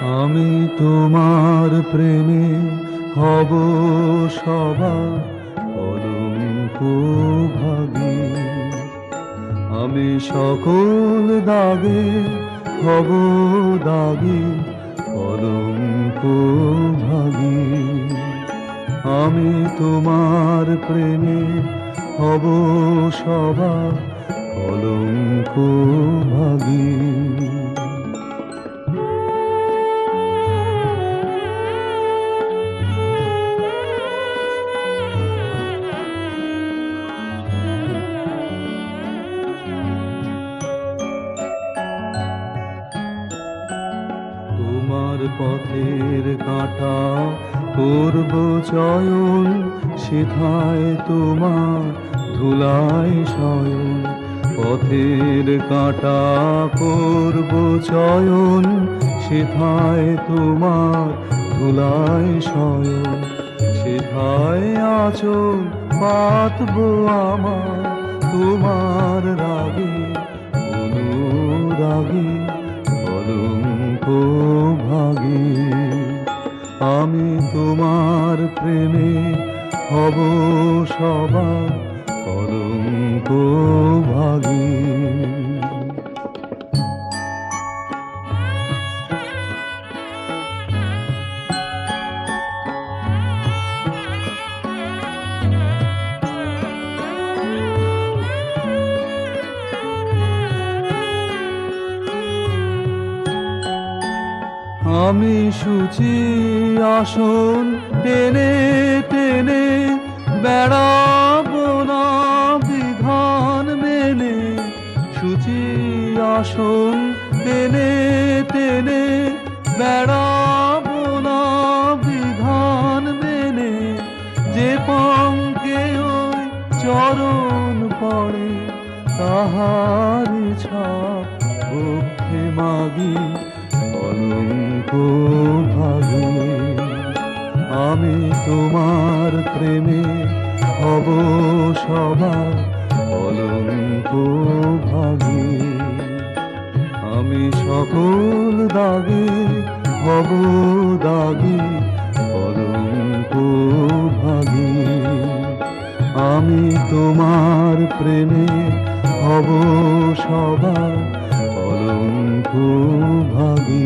আমি তোমার প্রেমে হব সবার কলঙ্ক ভাগে। আমি সকল দাগে হব দাগে কলঙ্ক ভাগে। আমি তোমার প্রেমে হব সবার কলঙ্ক তোমার পথের কাঁটা। করব চয়ন, সেথায় তোমার ধুলায় শয়ন। পথের কাঁটা করব চয়ন, সেথায় তোমার ধুলায় শয়ন। সেথায় আচল পাতব আমার তোমার রাগে, অনুরাগে কলঙ্ক আমি তোমার প্রেমে হব সবার কলঙ্ক ভাগে। আমি সুচি আসন টেনে টেনে বেড়াবো না বিধান মেনে। সুচি আসন টেনে টেনে বেড়াবো না বিধান মেনে। যে পঙ্কে ওই চরণ পড়ে, তাহার ছাপ মাগি কলঙ্ক ভাগে আমি তোমার প্রেমে হব সবার কলঙ্ক ভাগে আমি সকল দাগে হব দাগে কলঙ্ক ভাগে আমি তোমার প্রেমে হব সবার কলঙ্ক ভাগে